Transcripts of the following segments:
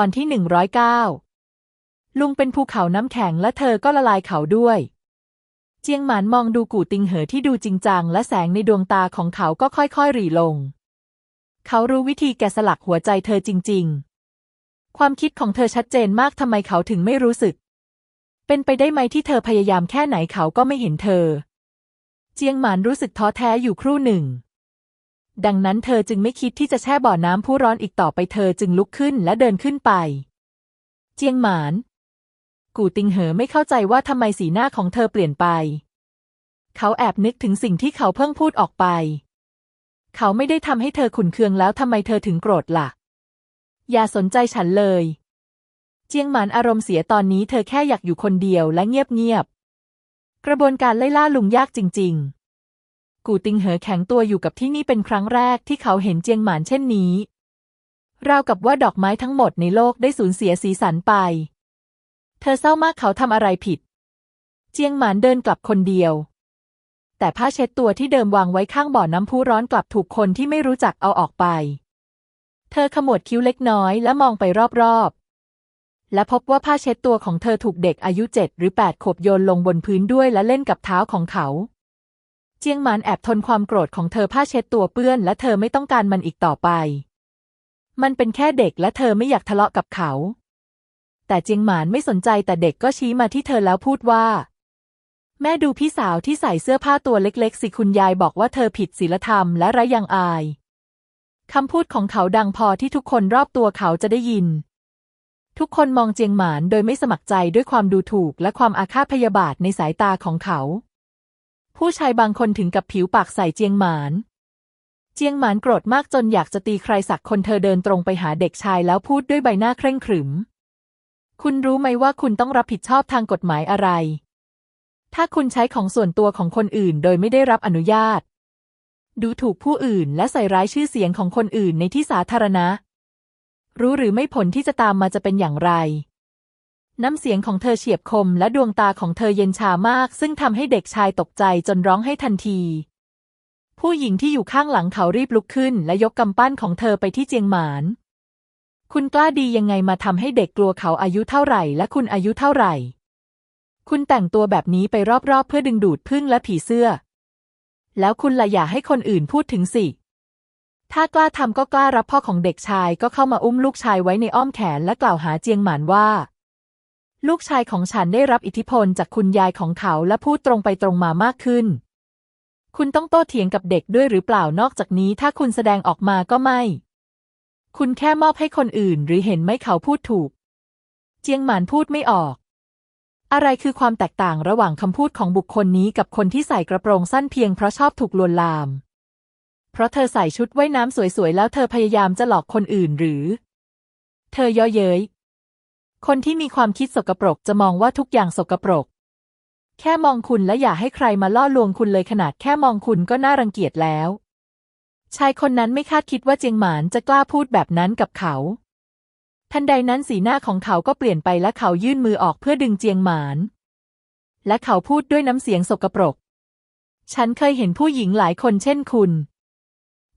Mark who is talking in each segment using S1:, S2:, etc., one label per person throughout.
S1: ตอนที่หนึ่งร้อยเก้าลุงเป็นภูเขาน้ำแข็งและเธอก็ละลายเขาด้วย เจียงหมานมองดูกู่ติงเหอที่ดูจริงจัง และแสงในดวงตาของเขาก็ค่อยๆหรี่ลง เขารู้วิธีแกะสลักหัวใจเธอจริง ๆ ความคิดของเธอชัดเจนมากทำไมเขาถึงไม่รู้สึก เป็นไปได้ไหมที่เธอพยายามแค่ไหนเขาก็ไม่เห็นเธอ เจียงหมานรู้สึกท้อแท้อยู่ครู่หนึ่ง ดังนั้นเธอจึงไม่คิดที่จะแช่บ่อน้ำผู้ร้อนอีกต่อไปเธอจึงลุกขึ้นและเดินขึ้นไป เจียงหมาน กูติงเหอไม่เข้าใจว่าทำไมสีหน้าของเธอเปลี่ยนไป เขาแอบนึกถึงสิ่งที่เขาเพิ่งพูดออกไป เขาไม่ได้ทำให้เธอขุนเคืองแล้วทำไมเธอถึงโกรธล่ะ อย่าสนใจฉันเลย เจียงหมานอารมณ์เสียตอนนี้เธอแค่อยากอยู่คนเดียวและเงียบๆกระบวนการไล่ล่าลุงยากจริง ๆ กูติงเหอแข็งตัวอยู่กับที่นี่เป็นครั้งแรกที่เขาเห็นเจียงหมานเช่นนี้ ราวกับว่าดอกไม้ทั้งหมดในโลกได้สูญเสียสีสันไป เธอเศร้ามากเขาทำอะไรผิด เจียงหมานเดินกลับคนเดียว แต่ผ้าเช็ดตัวที่เดิมวางไว้ข้างบ่อน้ำพุร้อนกลับถูกคนที่ไม่รู้จักเอาออกไป เธอขมวดคิ้วเล็กน้อยและมองไปรอบๆ และพบว่าผ้าเช็ดตัวของเธอถูกเด็กอายุเจ็ดหรือแปดขวบโยนลงบนพื้นด้วยและเล่นกับเท้าของเขา เจียงหมานแอบทนความโกรธของเธอผ้าเช็ดตัวเปื้อน และเธอไม่ต้องการมันอีกต่อไป มันเป็นแค่เด็กและเธอไม่อยากทะเลาะกับเขา แต่เจียงหมานไม่สนใจแต่เด็กก็ชี้มาที่เธอแล้วพูดว่า แม่ดูพี่สาวที่ใส่เสื้อผ้าตัวเล็กๆ สิคุณยายบอกว่าเธอผิดศีลธรรมและไร้ยังอายคำพูดของเขาดังพอที่ทุกคนรอบตัวเขาจะได้ยิน ทุกคนมองเจียงหมานโดยไม่สมัครใจด้วยความดูถูกและความอาฆาตพยาบาทในสายตาของเขา ผู้ชายบางคนถึงกับผิวปากใส่เจียงหมาน เจียงหมานโกรธมากจนอยากจะตีใครสักคนเธอเดินตรงไปหาเด็กชายแล้วพูดด้วยใบหน้าเคร่งขรึม คุณรู้ไหมว่าคุณต้องรับผิดชอบทางกฎหมายอะไร ถ้าคุณใช้ของส่วนตัวของคนอื่นโดยไม่ได้รับอนุญาต ดูถูกผู้อื่นและใส่ร้ายชื่อเสียงของคนอื่นในที่สาธารณะ รู้หรือไม่ผลที่จะตามมาจะเป็นอย่างไร น้ำเสียงของเธอเฉียบคมและดวงตาของเธอเย็นชามาก ซึ่งทำให้เด็กชายตกใจจนร้องให้ทันที ผู้หญิงที่อยู่ข้างหลังเขารีบลุกขึ้น และยกกำปั้นของเธอไปที่เจียงหมาน คุณกล้าดียังไงมาทำให้เด็กกลัวเขาอายุเท่าไหร่ และคุณอายุเท่าไหร่ คุณแต่งตัวแบบนี้ไปรอบๆ เพื่อดึงดูดพึ่งและผีเสื้อ แล้วคุณละอย่าให้คนอื่นพูดถึงสิถ้ากล้าทำก็กล้ารับพ่อของเด็กชายก็เข้ามาอุ้มลูกชายไว้ในอ้อมแขนและกล่าวหาเจียงหมานว่า ลูกชายของฉันได้รับอิทธิพลจากคุณยายของเขาและพูดตรงไปตรงมามากขึ้น คุณต้องโต้เถียงกับเด็กด้วยหรือเปล่านอกจากนี้ถ้าคุณแสดงออกมาก็ไม่ คุณแค่มอบให้คนอื่นหรือเห็นไหมเขาพูดถูก เจียงหมานพูดไม่ออก อะไรคือความแตกต่างระหว่างคำพูดของบุคคลนี้กับคนที่ใส่กระโปรงสั้นเพียงเพราะชอบถูกลวนลาม เพราะเธอใส่ชุดว่ายน้ำสวยๆแล้วเธอพยายามจะหลอกคนอื่นหรือ เธอย่อเย้ย คนที่มีความคิดสกปรกจะมองว่าทุกอย่างสกปรก แค่มองคุณและอย่าให้ใครมาล่อลวงคุณเลยขนาดแค่มองคุณก็น่ารังเกียจแล้ว ชายคนนั้นไม่คาดคิดว่าเจียงหมานจะกล้าพูดแบบนั้นกับเขา ทันใดนั้นสีหน้าของเขาก็เปลี่ยนไปและเขายื่นมือออกเพื่อดึงเจียงหมาน และเขาพูดด้วยน้ำเสียงสกปรก ฉันเคยเห็นผู้หญิงหลายคนเช่นคุณ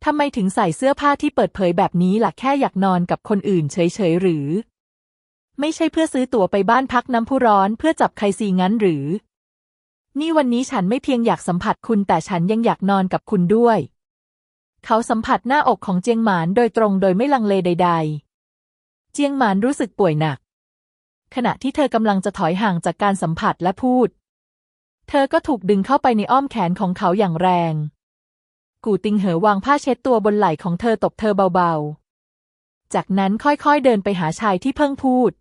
S1: ทำไมถึงใส่เสื้อผ้าที่เปิดเผยแบบนี้ล่ะแค่อยากนอนกับคนอื่นเฉยๆหรือ ไม่ใช่เพื่อซื้อตั๋วไปบ้านพักน้ำพุร้อนเพื่อจับใครซีงั้นหรือ นี่วันนี้ฉันไม่เพียงอยากสัมผัสคุณแต่ฉันยังอยากนอนกับคุณด้วย เขาสัมผัสหน้าอกของเจียงหมานโดยตรงโดยไม่ลังเลใด ๆ เจียงหมานรู้สึกป่วยหนัก ขณะที่เธอกำลังจะถอยห่างจากการสัมผัสและพูด เธอก็ถูกดึงเข้าไปในอ้อมแขนของเขาอย่างแรง กูติงเหอวางผ้าเช็ดตัวบนไหล่ของเธอตบเธอเบาๆ จากนั้นค่อยๆเดินไปหาชายที่เพิ่งพูด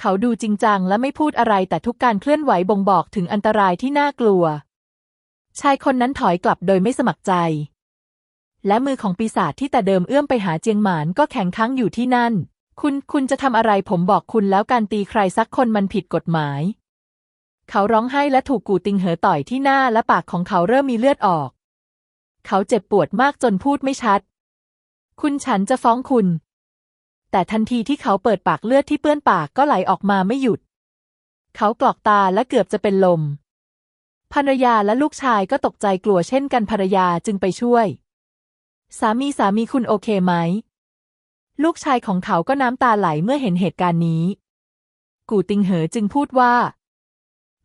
S1: เขาดูจริงจังและไม่พูดอะไรแต่ทุกการเคลื่อนไหวบ่งบอกถึงอันตรายที่น่ากลัว ชายคนนั้นถอยกลับโดยไม่สมัครใจ และมือของปีศาจที่แต่เดิมเอื้อมไปหาเจียงหมานก็แข็งค้างอยู่ที่นั่น คุณคุณจะทำอะไรผมบอกคุณแล้วการตีใครสักคนมันผิดกฎหมาย เขาร้องไห้และถูกกูติงเหอต่อยที่หน้าและปากของเขาเริ่มมีเลือดออก เขาเจ็บปวดมากจนพูดไม่ชัด คุณฉันจะฟ้องคุณ แต่ทันทีที่เขาเปิดปากเลือดที่เปื้อนปากก็ไหลออกมาไม่หยุด เขากรอกตาและเกือบจะเป็นลม ภรรยาและลูกชายก็ตกใจกลัวเช่นกันภรรยาจึงไปช่วย สามีสามีคุณโอเคไหม ลูกชายของเขาก็น้ำตาไหลเมื่อเห็นเหตุการณ์นี้ กูติงเหอจึงพูดว่า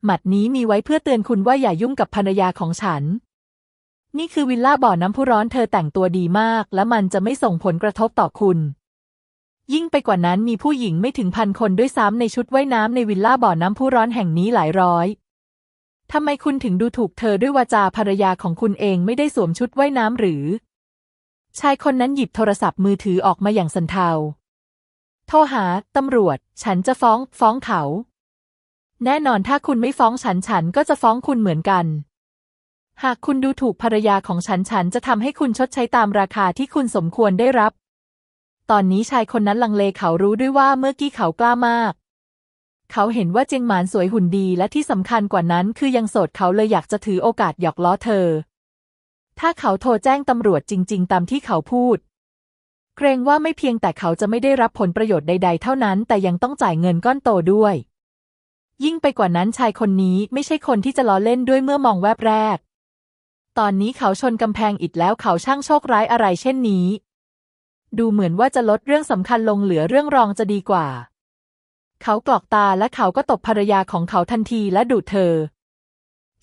S1: หมัดนี้มีไว้เพื่อเตือนคุณว่าอย่ายุ่งกับภรรยาของฉันนี่คือวิลล่าบ่อน้ำพุร้อนเธอแต่งตัวดีมาก และมันจะไม่ส่งผลกระทบต่อคุณ ยิ่งไปกว่านั้นมีผู้หญิงไม่ถึงพันคนด้วยซ้ำในชุดว่ายน้ำในวิลล่าบ่อน้ำพุร้อนแห่งนี้หลายร้อยทำไมคุณถึงดูถูกเธอด้วยวาจาภรรยาของคุณเองไม่ได้สวมชุดว่ายน้ำหรือ ชายคนนั้นหยิบโทรศัพท์มือถือออกมาอย่างสันเทา โทรหาตำรวจ ฉันจะฟ้อง ฟ้องเขา แน่นอนถ้าคุณไม่ฟ้องฉันฉันก็จะฟ้องคุณเหมือนกัน หากคุณดูถูกภรรยาของฉันฉันจะทำให้คุณชดใช้ตามราคาที่คุณสมควรได้รับ ตอนนี้ชายคนนั้นลังเลเขารู้ด้วยว่าเมื่อกี้เขากล้ามาก เขาเห็นว่าเจียงหมานสวยหุ่นดีและที่สำคัญกว่านั้นคือยังโสดเขาเลยอยากจะถือโอกาสหยอกล้อเธอ ถ้าเขาโทรแจ้งตำรวจจริง ๆ ตามที่เขาพูด เกรงว่าไม่เพียงแต่เขาจะไม่ได้รับผลประโยชน์ใด ๆ เท่านั้น แต่ยังต้องจ่ายเงินก้อนโตด้วย ยิ่งไปกว่านั้นชายคนนี้ไม่ใช่คนที่จะล้อเล่นด้วยเมื่อมองแวบแรก ตอนนี้เขาชนกำแพงอิฐแล้วเขาช่างโชคร้ายอะไรเช่นนี้ ดูเหมือนว่าจะลดเรื่องสำคัญลงเหลือเรื่องรองจะดีกว่า เขากรอกตาและเขาก็ตบภรรยาของเขาทันทีและดูดเธอ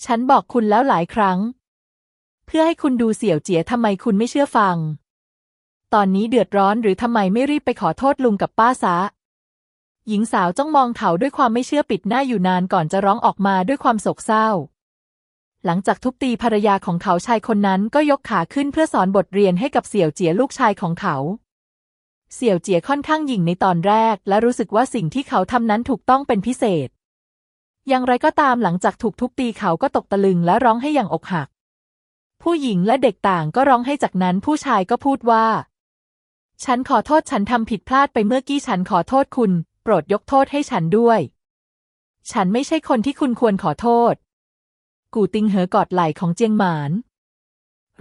S1: ฉันบอกคุณแล้วหลายครั้ง เพื่อให้คุณดูเสี่ยวเจียทำไมคุณไม่เชื่อฟัง ตอนนี้เดือดร้อนหรือทำไมไม่รีบไปขอโทษลุงกับป้าซะ หญิงสาวจ้องมองเขาด้วยความไม่เชื่อปิดหน้าอยู่นานก่อนจะร้องออกมาด้วยความโศกเศร้า หลังจากทุบตีภรรยาของเขาชายคนนั้นก็ยกขาขึ้นเพื่อสอนบทเรียนให้กับเสี่ยวเจียลูกชายของเขา เสี่ยวเจียค่อนข้างหยิ่งในตอนแรก และรู้สึกว่าสิ่งที่เขาทำนั้นถูกต้องเป็นพิเศษ อย่างไรก็ตามหลังจากถูกทุบตีเขาก็ตกตะลึงและร้องให้อย่างอกหัก ผู้หญิงและเด็กต่างก็ร้องให้จากนั้นผู้ชายก็พูดว่า ฉันขอโทษฉันทำผิดพลาดไปเมื่อกี้ฉันขอโทษคุณ โปรดยกโทษให้ฉันด้วย ฉันไม่ใช่คนที่คุณควรขอโทษ กูติงเหอกอดไหล่ของเจียงหมาน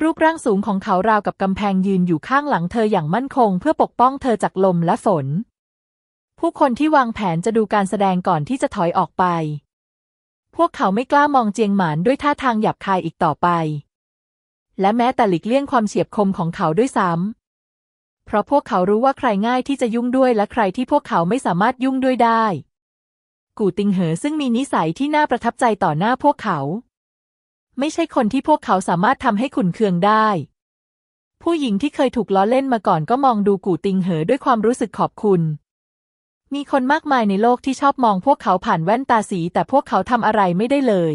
S1: รูปร่างสูงของเขาราวกับกำแพงยืนอยู่ข้างหลังเธออย่างมั่นคง เพื่อปกป้องเธอจากลมและฝน ผู้คนที่วางแผนจะดูการแสดงก่อนที่จะถอยออกไป พวกเขาไม่กล้ามองเจียงหมานด้วยท่าทางหยาบคายอีกต่อไป และแม้แต่หลีกเลี่ยงความเฉียบคมของเขาด้วยซ้ำเพราะพวกเขารู้ว่าใครง่ายที่จะยุ่งด้วยและใครที่พวกเขาไม่สามารถยุ่งด้วยได้ กูติงเหอซึ่งมีนิสัยที่น่าประทับใจต่อหน้าพวกเขา ไม่ใช่คนที่พวกเขาสามารถทำให้ขุนเคืองได้ ผู้หญิงที่เคยถูกล้อเล่นมาก่อนก็มองดูกูติงเหอด้วยความรู้สึกขอบคุณ มีคนมากมายในโลกที่ชอบมองพวกเขาผ่านแว่นตาสี แต่พวกเขาทำอะไรไม่ได้เลย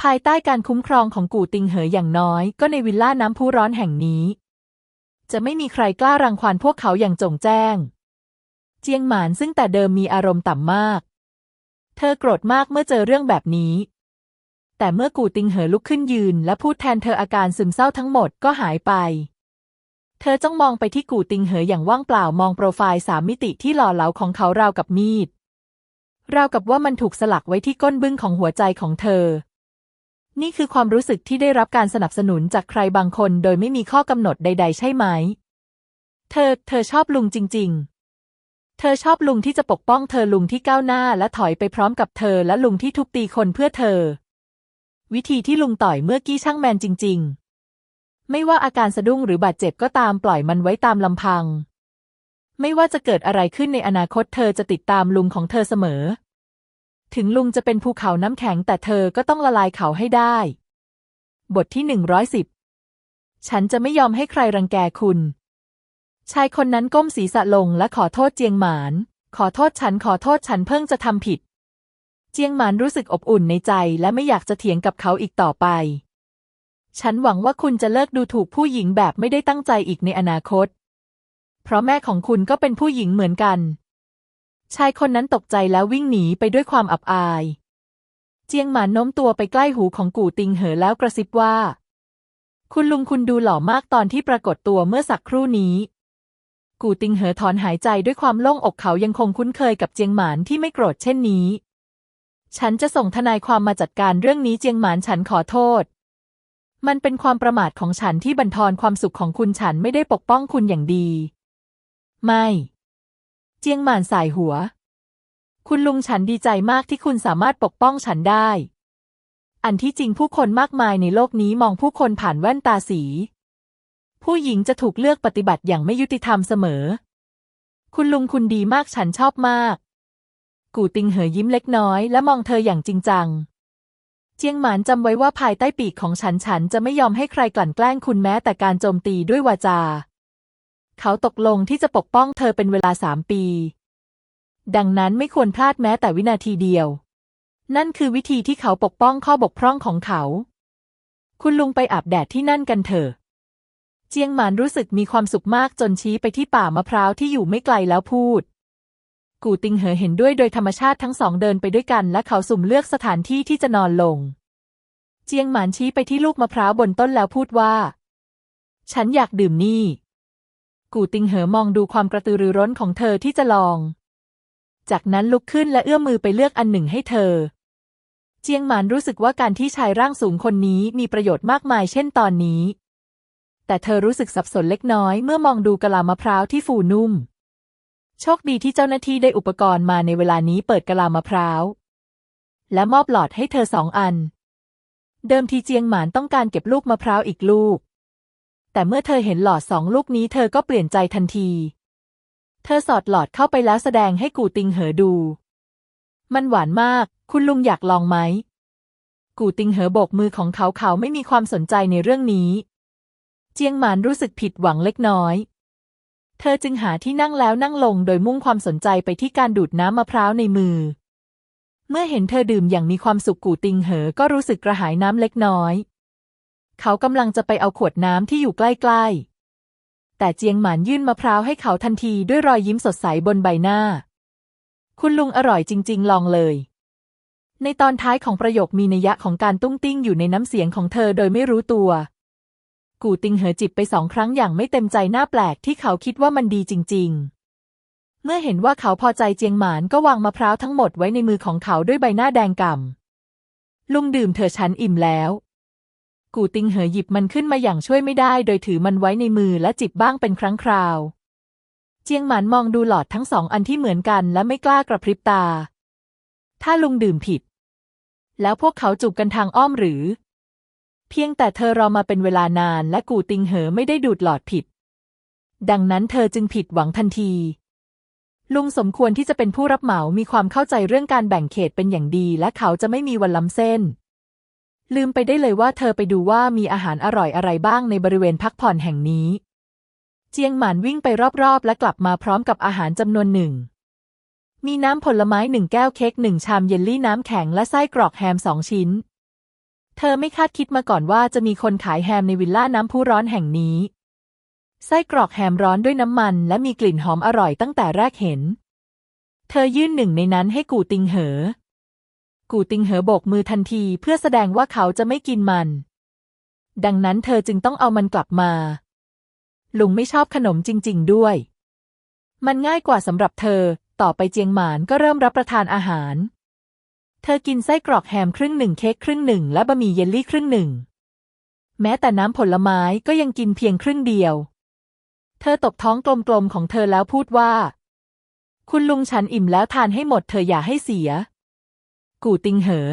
S1: ภายใต้การคุ้มครองของกูติงเหออย่างน้อย ก็ในวิลล่าน้ำพุร้อนแห่งนี้ จะไม่มีใครกล้ารังควานพวกเขาอย่างจงแจ้ง เจียงหมานซึ่งแต่เดิมมีอารมณ์ต่ำมาก เธอโกรธมากเมื่อเจอเรื่องแบบนี้ แต่เมื่อกูติงเหอลุกขึ้นยืน และพูดแทนเธออาการซึมเศร้าทั้งหมดก็หายไป เธอจ้องมองไปที่กูติงเหออย่างว่างเปล่ามองโปรไฟล์สามมิติที่หล่อเหลาของเขาราวกับมีด ราวกับว่ามันถูกสลักไว้ที่ก้นบึ้งของหัวใจของเธอ นี่คือความรู้สึกที่ได้รับการสนับสนุนจากใครบางคนโดยไม่มีข้อกำหนดใด ๆ ใช่ไหม เธอ เธอชอบลุงจริง ๆเธอชอบลุงที่จะปกป้องเธอลุงที่ก้าวหน้าและถอยไปพร้อมกับเธอและลุงที่ทุบตีคนเพื่อเธอ วิธีที่ลุงต่อยเมื่อกี้ช่างแมนจริง ๆ ไม่ว่าอาการสะดุ้งหรือบาดเจ็บก็ตามปล่อยมันไว้ตามลำพัง ไม่ว่าจะเกิดอะไรขึ้นในอนาคตเธอจะติดตามลุงของเธอเสมอ ถึงลุงจะเป็นภูเขาน้ำแข็งแต่เธอก็ต้องละลายเขาให้ได้ บทที่หนึ่งร้อยสิบฉันจะไม่ยอมให้ใครรังแกคุณ ชายคนนั้นก้มศีรษะลงและขอโทษเจียงหมาน ขอโทษฉันขอโทษฉันเพิ่งจะทำผิด จียงหมานรู้สึกอบอุ่นในใจและไม่อยากจะเถียงกับเขาอีกต่อไป ฉันหวังว่าคุณจะเลิกดูถูกผู้หญิงแบบไม่ได้ตั้งใจอีกในอนาคต เพราะแม่ของคุณก็เป็นผู้หญิงเหมือนกัน ชายคนนั้นตกใจแล้ววิ่งหนีไปด้วยความอับอาย เจียงหมานโน้มตัวไปใกล้หูของกู่ติงเหอแล้วกระซิบว่า คุณลุงคุณดูหล่อมากตอนที่ปรากฏตัวเมื่อสักครู่นี้กู่ติงเหอถอนหายใจด้วยความโล่งอกเขายังคงคุ้นเคยกับเจียงหมานที่ไม่โกรธเช่นนี้ ฉันจะส่งทนายความมาจัดการเรื่องนี้เจียงหมานฉันขอโทษ มันเป็นความประมาทของฉันที่บั่นทอนความสุขของคุณฉันไม่ได้ปกป้องคุณอย่างดี ไม่ เจียงหมานสายหัว คุณลุงฉันดีใจมากที่คุณสามารถปกป้องฉันได้ อันที่จริงผู้คนมากมายในโลกนี้มองผู้คนผ่านแว่นตาสี ผู้หญิงจะถูกเลือกปฏิบัติอย่างไม่ยุติธรรมเสมอ คุณลุงคุณดีมากฉันชอบมาก กูติงเหอยิ้มเล็กน้อย และมองเธออย่างจริงจัง เจียงหมานจำไว้ว่าภายใต้ปีกของฉันฉันจะไม่ยอมให้ใครกลั่นแกล้งคุณแม้แต่การโจมตีด้วยวาจา เขาตกลงที่จะปกป้องเธอเป็นเวลาสามปี ดังนั้นไม่ควรพลาดแม้แต่วินาทีเดียว นั่นคือวิธีที่เขาปกป้องข้อบกพร่องของเขา คุณลุงไปอาบแดดที่นั่นกันเถอะเจียงหมานรู้สึกมีความสุขมากจนชี้ไปที่ป่ามะพร้าวที่อยู่ไม่ไกลแล้วพูด กูติงเหอเห็นด้วยโดยธรรมชาติทั้งสองเดินไปด้วยกัน และเขาสุ่มเลือกสถานที่ที่จะนอนลง เจียงหมานชี้ไปที่ลูกมะพร้าวบนต้นแล้วพูดว่า ฉันอยากดื่มนี่ กูติงเหอมองดูความกระตือรือร้นของเธอที่จะลอง จากนั้นลุกขึ้นและเอื้อมมือไปเลือกอันหนึ่งให้เธอ เจียงหมานรู้สึกว่าการที่ชายร่างสูงคนนี้มีประโยชน์มากมายเช่นตอนนี้ แต่เธอรู้สึกสับสนเล็กน้อยเมื่อมองดูกะลามะพร้าวที่ฟูนุ่ม โชคดีที่เจ้าหน้าที่ได้อุปกรณ์มาในเวลานี้เปิดกะลามะพร้าว และมอบหลอดให้เธอสองอัน เดิมทีเจียงหมานต้องการเก็บลูกมะพร้าวอีกลูก แต่เมื่อเธอเห็นหลอดสองลูกนี้เธอก็เปลี่ยนใจทันที เธอสอดหลอดเข้าไปแล้วแสดงให้กูติงเหอดู มันหวานมาก คุณลุงอยากลองไหม กูติงเหอโบกมือของเขาเขาไม่มีความสนใจในเรื่องนี้ เจียงหมานรู้สึกผิดหวังเล็กน้อย เธอจึงหาที่นั่งแล้วนั่งลงโดยมุ่งความสนใจไปที่การดูดน้ำมะพร้าวในมือ เมื่อเห็นเธอดื่มอย่างมีความสุขกูติงเหอ ก็รู้สึกกระหายน้ำเล็กน้อย เขากำลังจะไปเอาขวดน้ำที่อยู่ใกล้ๆ แต่เจียงหมานยื่นมะพร้าวให้เขาทันทีด้วยรอยยิ้มสดใสบนใบหน้า คุณลุงอร่อยจริง ๆ ลองเลย ในตอนท้ายของประโยคมีนัยยะของการตุ้งติ้งอยู่ในน้ำเสียงของเธอโดยไม่รู้ตัว กูติงเหอจิบไปสองครั้งอย่างไม่เต็มใจหน้าแปลกที่เขาคิดว่ามันดีจริง ๆ เมื่อเห็นว่าเขาพอใจเจียงหมานก็วางมะพร้าวทั้งหมดไว้ในมือของเขาด้วยใบหน้าแดงก่ำลุงดื่มเถอะฉันอิ่มแล้ว กูติงเหอหยิบมันขึ้นมาอย่างช่วยไม่ได้ โดยถือมันไว้ในมือและจิบบ้างเป็นครั้งคราว เจียงหมานมองดูหลอดทั้งสองอันที่เหมือนกันและไม่กล้ากระพริบตา ถ้าลุงดื่มผิด แล้วพวกเขาจูบกันทางอ้อมหรือ เพียงแต่เธอรอมาเป็นเวลานานและกูติงเหอไม่ได้ดูดหลอดผิด ดังนั้นเธอจึงผิดหวังทันที ลุงสมควรที่จะเป็นผู้รับเหมามีความเข้าใจเรื่องการแบ่งเขตเป็นอย่างดี และเขาจะไม่มีวันล้ำเส้น ลืมไปได้เลยว่าเธอไปดูว่ามีอาหารอร่อยอะไรบ้างในบริเวณพักผ่อนแห่งนี้ เจียงหมานวิ่งไปรอบๆ และกลับมาพร้อมกับอาหารจำนวนหนึ่งมีน้ำผลไม้หนึ่งแก้วเค้กหนึ่งชามเยลลี่น้ำแข็งและไส้กรอกแฮมสองชิ้น เธอไม่คาดคิดมาก่อนว่าจะมีคนขายแฮมในวิลล่าน้ำพุร้อนแห่งนี้ ไส้กรอกแฮมร้อนด้วยน้ำมัน และมีกลิ่นหอมอร่อยตั้งแต่แรกเห็น เธอยื่นหนึ่งในนั้นให้กูติงเหอ กูติงเหอโบกมือทันทีเพื่อแสดงว่าเขาจะไม่กินมัน ดังนั้นเธอจึงต้องเอามันกลับมา ลุงไม่ชอบขนมจริง ๆ ด้วย มันง่ายกว่าสำหรับเธอ ต่อไปเจียงหมานก็เริ่มรับประทานอาหาร เธอกินไส้กรอกแฮมครึ่งหนึ่งเค้กครึ่งหนึ่งและบะหมี่เยลลี่ครึ่งหนึ่ง แม้แต่น้ำผลไม้ก็ยังกินเพียงครึ่งเดียว เธอตบท้องกลมๆของเธอแล้วพูดว่า คุณลุงฉันอิ่มแล้วทานให้หมดเธออย่าให้เสีย กูติงเหอ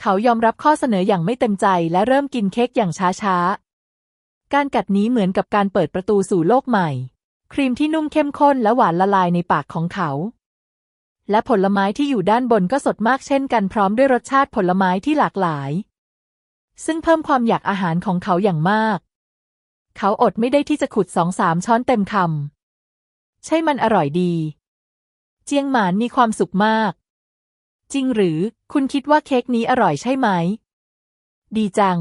S1: เขายอมรับข้อเสนออย่างไม่เต็มใจและเริ่มกินเค้กอย่างช้าๆ การกัดนี้เหมือนกับการเปิดประตูสู่โลกใหม่ ครีมที่นุ่มเข้มข้นและหวานละลายในปากของเขา และผลไม้ที่อยู่ด้านบนก็สดมากเช่นกันพร้อมด้วยรสชาติผลไม้ที่หลากหลาย ซึ่งเพิ่มความอยากอาหารของเขาอย่างมาก เขาอดไม่ได้ที่จะขุดสองสามช้อนเต็มคำใช่มันอร่อยดี เจียงหมานมีความสุขมาก จริงหรือคุณคิดว่าเค้กนี้อร่อยใช่ไหม ดีจัง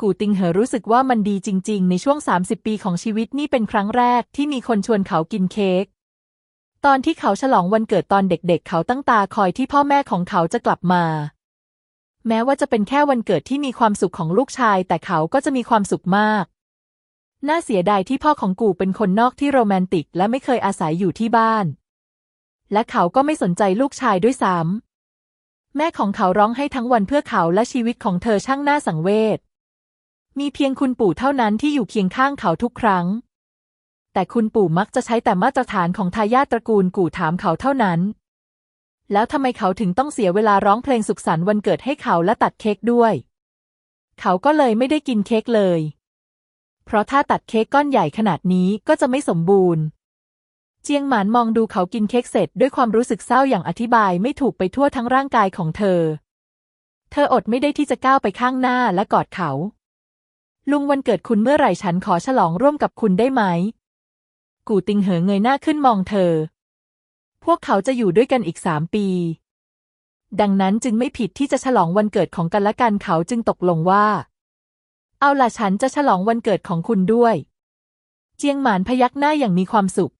S1: กูติงเหอรู้สึกว่ามันดีจริง ๆ ในช่วง 30 ปีของชีวิตนี่เป็นครั้งแรกที่มีคนชวนเขากินเค้ก ตอนที่เขาฉลองวันเกิดตอนเด็กๆ เขาตั้งตาคอยที่พ่อแม่ของเขาจะกลับมา แม้ว่าจะเป็นแค่วันเกิดที่มีความสุขของลูกชาย แต่เขาก็จะมีความสุขมาก น่าเสียดายที่พ่อของกูเป็นคนนอกที่โรแมนติก และไม่เคยอาศัยอยู่ที่บ้าน และเขาก็ไม่สนใจลูกชายด้วยซ้ำแม่ของเขาร้องให้ทั้งวันเพื่อเขาและชีวิตของเธอช่างน่าสังเวชมีเพียงคุณปู่เท่านั้นที่อยู่เคียงข้างเขาทุกครั้ง แต่คุณปู่มักจะใช้แต่มาตรฐานของทายาทตระกูลกู่ถามเขาเท่านั้น แล้วทำไมเขาถึงต้องเสียเวลาร้องเพลงสุขสันต์วันเกิดให้เขาและตัดเค้กด้วย เขาก็เลยไม่ได้กินเค้กเลย เพราะถ้าตัดเค้กก้อนใหญ่ขนาดนี้ก็จะไม่สมบูรณ์ เจียงหมานมองดูเขากินเค้กเสร็จด้วยความรู้สึกเศร้าอย่างอธิบายไม่ถูกไปทั่วทั้งร่างกายของเธอ เธออดไม่ได้ที่จะก้าวไปข้างหน้าและกอดเขาลุงวันเกิดคุณเมื่อไหร่ฉันขอฉลองร่วมกับคุณได้ไหม กูติงเหอเงยหน้าขึ้นมองเธอ พวกเขาจะอยู่ด้วยกันอีกสามปี ดังนั้นจึงไม่ผิดที่จะฉลองวันเกิดของกันและกันเขาจึงตกลงว่า เอาล่ะฉันจะฉลองวันเกิดของคุณด้วย เจียงหมานพยักหน้าอย่างมีความสุข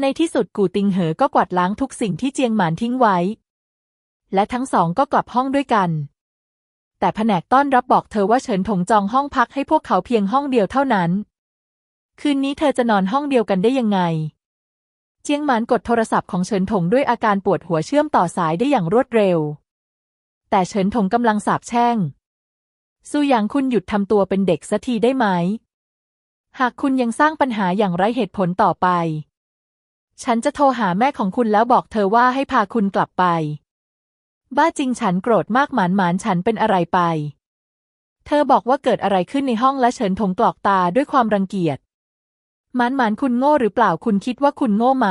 S1: ในที่สุดกูติงเหอก็กวาดล้างทุกสิ่งที่เจียงหมานทิ้งไว้ และทั้งสองก็กลับห้องด้วยกันแต่แผนกต้อนรับบอกเธอว่าเฉินถงจองห้องพักให้พวกเขาเพียงห้องเดียวเท่านั้น คืนนี้เธอจะนอนห้องเดียวกันได้ยังไง เจียงหมานกดโทรศัพท์ของเฉินถงด้วยอาการปวดหัวเชื่อมต่อสายได้อย่างรวดเร็ว แต่เฉินถงกำลังสาบแช่งซูหยางคุณหยุดทำตัวเป็นเด็กสักทีได้ไหม หากคุณยังสร้างปัญหาอย่างไร้เหตุผลต่อไป ฉันจะโทรหาแม่ของคุณแล้วบอกเธอว่าให้พาคุณกลับไป บ้าจริงฉันโกรธมากหมานหมานฉันเป็นอะไรไป เธอบอกว่าเกิดอะไรขึ้นในห้องและเฉินถงกรอกตาด้วยความรังเกียจ หมานหมานคุณโง่หรือเปล่าคุณคิดว่าคุณโง่ไหม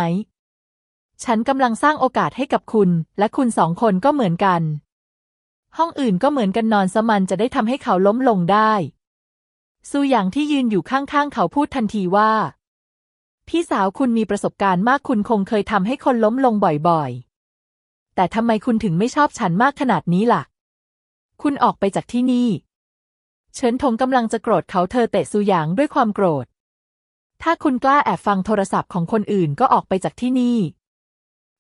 S1: ฉันกำลังสร้างโอกาสให้กับคุณ และคุณสองคนก็เหมือนกัน ห้องอื่นก็เหมือนกันนอนสมันจะได้ทำให้เขาล้มลงได้ซูหยางที่ยืนอยู่ข้างๆเขาพูดทันทีว่า พี่สาวคุณมีประสบการณ์มากคุณคงเคยทำให้คนล้มลงบ่อยๆ แต่ทำไมคุณถึงไม่ชอบฉันมากขนาดนี้ล่ะ คุณออกไปจากที่นี่ เฉินถงกำลังจะโกรธเขาเธอเตะซูหยางด้วยความโกรธ ถ้าคุณกล้าแอบฟังโทรศัพท์ของคนอื่นก็ออกไปจากที่นี่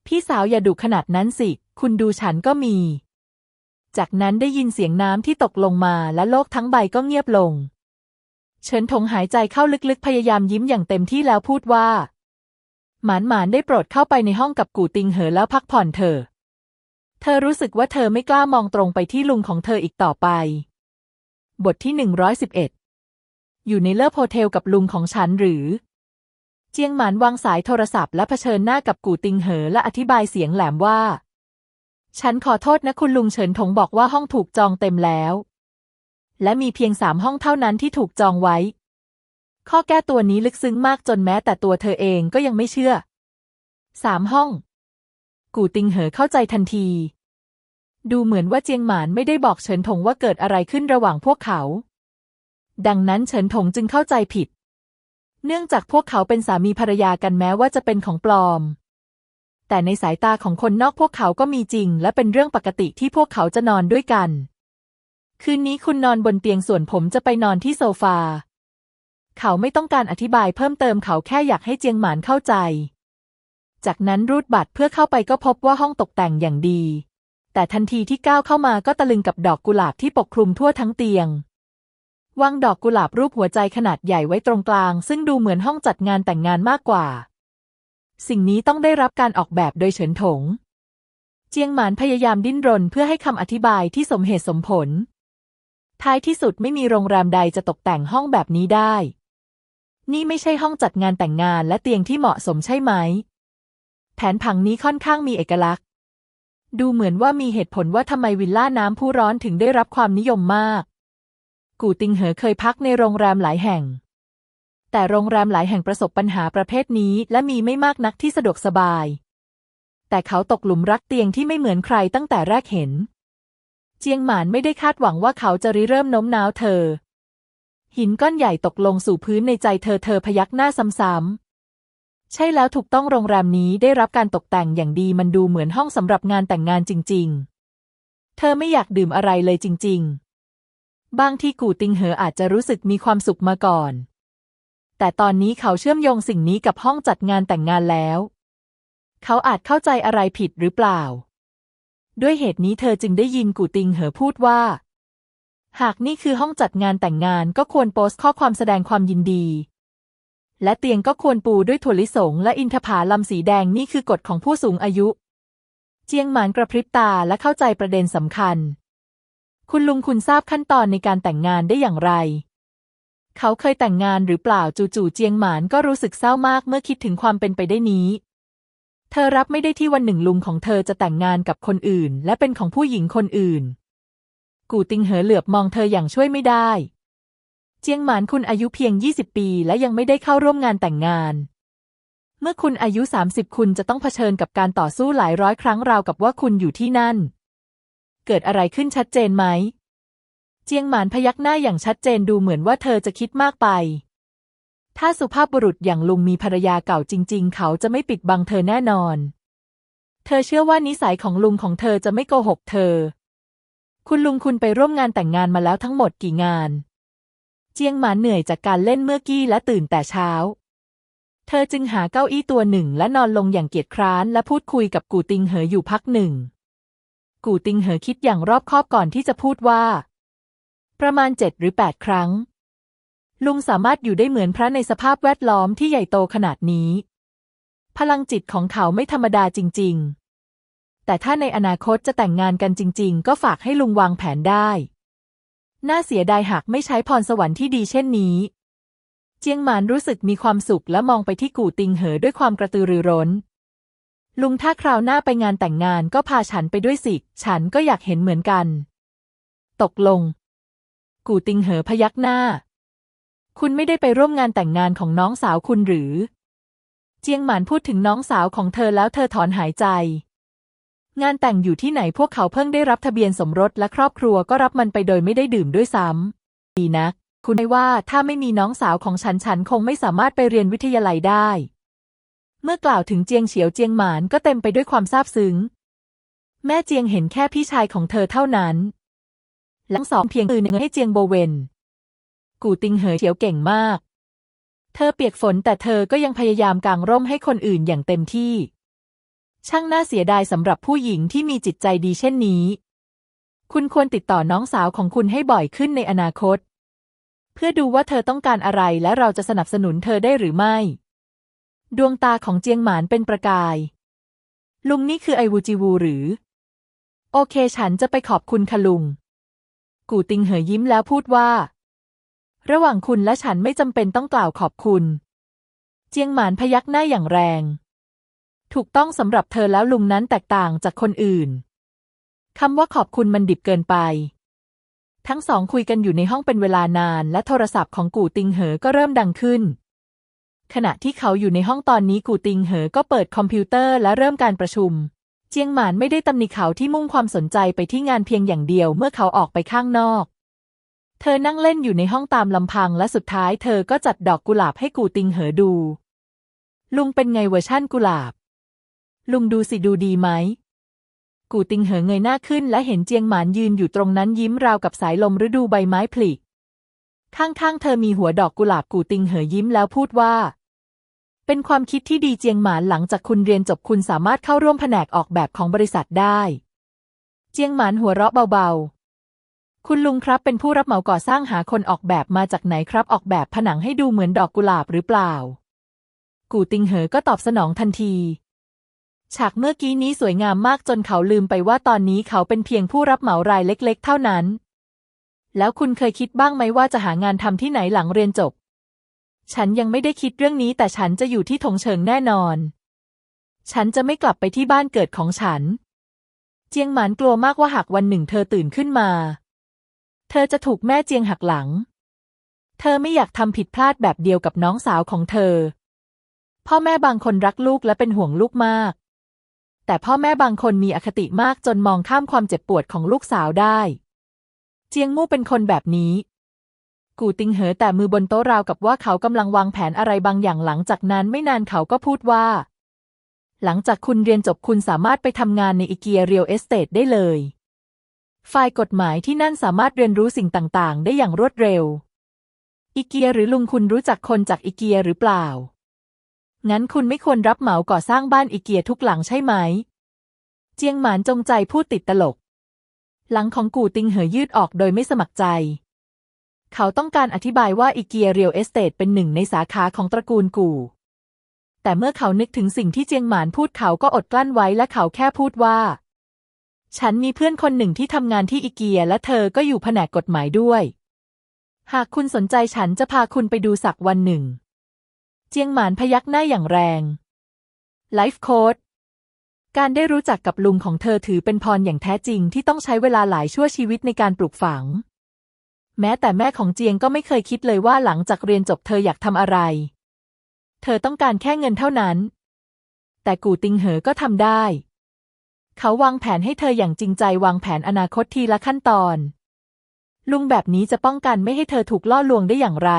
S1: พี่สาวอย่าดุขนาดนั้นสิ คุณดูฉันก็มี จากนั้นได้ยินเสียงน้ำที่ตกลงมาและโลกทั้งใบก็เงียบลง เฉินถงหายใจเข้าลึกๆ พยายามยิ้มอย่างเต็มที่แล้วพูดว่า หมานหมานได้โปรดเข้าไปในห้องกับกูติงเหอแล้วพักผ่อนเถอะ เธอรู้สึกว่าเธอไม่กล้ามองตรงไปที่ลุงของเธออีกต่อไป บทที่หนึ่งร้อยสิบเอ็ด อยู่ในเลิฟโฮเทลกับลุงของฉันหรือ เจียงหมานวางสายโทรศัพท์และเผชิญหน้ากับกูติงเหอและอธิบายเสียงแหลมว่า ฉันขอโทษนะคุณลุงเฉินถงบอกว่าห้องถูกจองเต็มแล้ว และมีเพียงสามห้องเท่านั้นที่ถูกจองไว้ ข้อแก้ตัวนี้ลึกซึ้งมากจนแม้แต่ตัวเธอเองก็ยังไม่เชื่อสามห้อง กูติงเหอเข้าใจทันที ดูเหมือนว่าเจียงหมานไม่ได้บอกเฉินถงว่าเกิดอะไรขึ้นระหว่างพวกเขา ดังนั้นเฉินถงจึงเข้าใจผิด เนื่องจากพวกเขาเป็นสามีภรรยากันแม้ว่าจะเป็นของปลอม แต่ในสายตาของคนนอกพวกเขาก็มีจริง และเป็นเรื่องปกติที่พวกเขาจะนอนด้วยกัน คืนนี้คุณนอนบนเตียงส่วนผมจะไปนอนที่โซฟา เขาไม่ต้องการอธิบายเพิ่มเติมเขาแค่อยากให้เจียงหมานเข้าใจ จากนั้นรูดบัตรเพื่อเข้าไปก็พบว่าห้องตกแต่งอย่างดี แต่ทันทีที่ก้าวเข้ามาก็ตะลึงกับดอกกุหลาบที่ปกคลุมทั่วทั้งเตียง วางดอกกุหลาบรูปหัวใจขนาดใหญ่ไว้ตรงกลาง ซึ่งดูเหมือนห้องจัดงานแต่งงานมากกว่า สิ่งนี้ต้องได้รับการออกแบบโดยเฉินถง เจียงหมานพยายามดิ้นรนเพื่อให้คำอธิบายที่สมเหตุสมผล ท้ายที่สุดไม่มีโรงแรมใดจะตกแต่งห้องแบบนี้ได้ นี่ไม่ใช่ห้องจัดงานแต่งงานและเตียงที่เหมาะสมใช่ไหม แผนผังนี้ค่อนข้างมีเอกลักษณ์ ดูเหมือนว่ามีเหตุผลว่าทำไมวิลล่าน้ำผู้ร้อนถึงได้รับความนิยมมาก กูติงเหอเคยพักในโรงแรมหลายแห่ง แต่โรงแรมหลายแห่งประสบปัญหาประเภทนี้ และมีไม่มากนักที่สะดวกสบาย แต่เขาตกหลุมรักเตียงที่ไม่เหมือนใครตั้งแต่แรกเห็น เจียงหมานไม่ได้คาดหวังว่าเขาจะริเริ่มโน้มน้าวเธอ หินก้อนใหญ่ตกลงสู่พื้นในใจเธอเธอพยักหน้าซ้ำๆใช่แล้วถูกต้องโรงแรมนี้ได้รับการตกแต่งอย่างดีมันดูเหมือนห้องสำหรับงานแต่งงานจริง ๆ เธอไม่อยากดื่มอะไรเลยจริงๆ บางที่กูติงเหออาจจะรู้สึกมีความสุขมาก่อน แต่ตอนนี้เขาเชื่อมโยงสิ่งนี้กับห้องจัดงานแต่งงานแล้ว เขาอาจเข้าใจอะไรผิดหรือเปล่า ด้วยเหตุนี้เธอจึงได้ยินกูติงเหอพูดว่า หากนี่คือห้องจัดงานแต่งงานก็ควรโพสต์ข้อความแสดงความยินดี และเตียงก็ควรปูด้วยถั่วลิสงและอินทผลัมสีแดงนี่คือกฎของผู้สูงอายุ เจียงหมานกระพริบตาและเข้าใจประเด็นสำคัญ คุณลุงคุณทราบขั้นตอนในการแต่งงานได้อย่างไร เขาเคยแต่งงานหรือเปล่าจู่ๆเจียงหมานก็รู้สึกเศร้ามากเมื่อคิดถึงความเป็นไปได้นี้ เธอรับไม่ได้ที่วันหนึ่งลุงของเธอจะแต่งงานกับคนอื่น และเป็นของผู้หญิงคนอื่น กูติงเหอเหลือบมองเธออย่างช่วยไม่ได้ เจียงหมานคุณอายุเพียง 20 ปี และยังไม่ได้เข้าร่วมงานแต่งงานเมื่อคุณอายุ 30 คุณจะต้องเผชิญกับการต่อสู้หลายร้อยครั้งราวกับว่าคุณอยู่ที่นั่น เกิดอะไรขึ้นชัดเจนไหม เจียงหมานพยักหน้าอย่างชัดเจนดูเหมือนว่าเธอจะคิดมากไป ถ้าสุภาพบุรุษอย่างลุงมีภรรยาเก่าจริง ๆ เขาจะไม่ปิดบังเธอแน่นอน เธอเชื่อว่านิสัยของลุงของเธอจะไม่โกหกเธอ คุณลุงคุณไปร่วมงานแต่งงานมาแล้วทั้งหมดกี่งาน เจียงหมานเหนื่อยจากการเล่นเมื่อกี้และตื่นแต่เช้าเธอจึงหาเก้าอี้ตัวหนึ่งและนอนลงอย่างเกียจคร้านและพูดคุยกับกูติงเหออยู่พักหนึ่ง กูติงเหอคิดอย่างรอบคอบก่อนที่จะพูดว่า ประมาณเจ็ดหรือแปดครั้ง ลุงสามารถอยู่ได้เหมือนพระในสภาพแวดล้อมที่ใหญ่โตขนาดนี้ พลังจิตของเขาไม่ธรรมดาจริง ๆ แต่ถ้าในอนาคตจะแต่งงานกันจริง ๆ ก็ฝากให้ลุงวางแผนได้ น่าเสียดายหากไม่ใช้พรสวรรค์ที่ดีเช่นนี้ เจียงหมานรู้สึกมีความสุขและมองไปที่กู่ติงเหอด้วยความกระตือรือร้น ลุงถ้าคราวหน้าไปงานแต่งงานก็พาฉันไปด้วยสิ ฉันก็อยากเห็นเหมือนกัน ตกลง กูติงเหอพยักหน้า คุณไม่ได้ไปร่วมงานแต่งงานของน้องสาวคุณหรือ เจียงหมานพูดถึงน้องสาวของเธอแล้วเธอถอนหายใจ งานแต่งอยู่ที่ไหนพวกเขาเพิ่งได้รับทะเบียนสมรสและครอบครัวก็รับมันไปโดยไม่ได้ดื่มด้วยซ้ำดีนักคุณไม่ว่าถ้าไม่มีน้องสาวของฉันฉันคงไม่สามารถไปเรียนวิทยาลัยได้ เมื่อกล่าวถึงเจียงเฉียวเจียงหมานก็เต็มไปด้วยความซาบซึ้ง แม่เจียงเห็นแค่พี่ชายของเธอเท่านั้น หลังสองเพียงตื่นเงให้เจียงโบเวน กูติงเหอเฉียวเก่งมาก เธอเปียกฝนแต่เธอก็ยังพยายามกางร่มให้คนอื่นอย่างเต็มที่ ช่างน่าเสียดายสำหรับผู้หญิงที่มีจิตใจดีเช่นนี้ คุณควรติดต่อน้องสาวของคุณให้บ่อยขึ้นในอนาคต เพื่อดูว่าเธอต้องการอะไรและเราจะสนับสนุนเธอได้หรือไม่ ดวงตาของเจียงหมานเป็นประกาย ลุงนี่คือไอวูจิวูหรือ โอเคฉันจะไปขอบคุณค่ะลุง กูติงเหอยิ้มแล้วพูดว่า ระหว่างคุณและฉันไม่จำเป็นต้องกล่าวขอบคุณ เจียงหมานพยักหน้าอย่างแรง ถูกต้องสำหรับเธอแล้วลุงนั้นแตกต่างจากคนอื่นคำว่าขอบคุณมันดิบเกินไป ทั้งสองคุยกันอยู่ในห้องเป็นเวลานาน และโทรศัพท์ของกูติงเหอก็เริ่มดังขึ้น ขณะที่เขาอยู่ในห้องตอนนี้กูติงเหอก็เปิดคอมพิวเตอร์และเริ่มการประชุม เจียงหมานไม่ได้ตำหนิเขาที่มุ่งความสนใจไปที่งานเพียงอย่างเดียวเมื่อเขาออกไปข้างนอก เธอนั่งเล่นอยู่ในห้องตามลำพังและสุดท้ายเธอก็จัดดอกกุหลาบให้กูติงเหอดู ลุงเป็นไงเวอร์ชั่นกุหลาบ ลุงดูสิดูดีไหม กูติงเหอเงยหน้าขึ้นและเห็นเจียงหมานยืนอยู่ตรงนั้นยิ้มราวกับสายลมฤดูใบไม้ผลิข้างๆเธอมีหัวดอกกุหลาบกูติงเหอยิ้มแล้วพูดว่า เป็นความคิดที่ดีเจียงหมานหลังจากคุณเรียนจบคุณสามารถเข้าร่วมแผนกออกแบบของบริษัทได้ เจียงหมานหัวเราะเบาๆ คุณลุงครับเป็นผู้รับเหมาก่อสร้างหาคนออกแบบมาจากไหนครับออกแบบผนังให้ดูเหมือนดอกกุหลาบหรือเปล่า กูติงเหอก็ตอบสนองทันที ฉากเมื่อกี้นี้สวยงามมากจนเขาลืมไปว่าตอนนี้เขาเป็นเพียงผู้รับเหมารายเล็ก ๆ เท่านั้น แล้วคุณเคยคิดบ้างไหมว่าจะหางานทำที่ไหนหลังเรียนจบ ฉันยังไม่ได้คิดเรื่องนี้แต่ฉันจะอยู่ที่ถงเฉิงแน่นอน ฉันจะไม่กลับไปที่บ้านเกิดของฉัน เจียงหมานกลัวมากว่าหากวันหนึ่งเธอตื่นขึ้นมา เธอจะถูกแม่เจียงหักหลัง เธอไม่อยากทำผิดพลาดแบบเดียวกับน้องสาวของเธอ พ่อแม่บางคนรักลูกและเป็นห่วงลูกมาก แต่พ่อแม่บางคนมีอคติมากจนมองข้ามความเจ็บปวดของลูกสาวได้ เจียงมู่เป็นคนแบบนี้ กูติงเหอแต่มือบนโต๊ะราวกับว่าเขากำลังวางแผนอะไรบางอย่างหลังจากนั้นไม่นานเขาก็พูดว่า หลังจากคุณเรียนจบคุณสามารถไปทำงานในอีเกียเรียลเอสเตทได้เลย ฝ่ายกฎหมายที่นั่นสามารถเรียนรู้สิ่งต่าง ๆ ได้อย่างรวดเร็ว อีเกียหรือลุงคุณรู้จักคนจากอีเกียหรือเปล่า งั้นคุณไม่ควรรับเหมาก่อสร้างบ้านอีเกียทุกหลังใช่ไหม เจียงหมานจงใจพูดติดตลก หลังของกูติงเหอยืดออกโดยไม่สมัครใจ เขาต้องการอธิบายว่าอีเกียเรียลเอสเตทเป็นหนึ่งในสาขาของตระกูลกู แต่เมื่อเขานึกถึงสิ่งที่เจียงหมานพูดเขาก็อดกลั้นไว้และเขาแค่พูดว่า ฉันมีเพื่อนคนหนึ่งที่ทำงานที่อีเกียและเธอก็อยู่แผนกกฎหมายด้วย หากคุณสนใจฉันจะพาคุณไปดูสักวันหนึ่ง เจียงหมานพยักหน้าอย่างแรงไลฟ์โค้ดการได้รู้จักกับลุงของเธอถือเป็นพรอย่างแท้จริงที่ต้องใช้เวลาหลายชั่วชีวิตในการปลูกฝัง แม้แต่แม่ของเจียงก็ไม่เคยคิดเลยว่าหลังจากเรียนจบเธออยากทำอะไร เธอต้องการแค่เงินเท่านั้น แต่กูติงเหอก็ทำได้ เขาวางแผนให้เธออย่างจริงใจวางแผนอนาคตทีละขั้นตอน ลุงแบบนี้จะป้องกันไม่ให้เธอถูกล่อลวงได้อย่างไร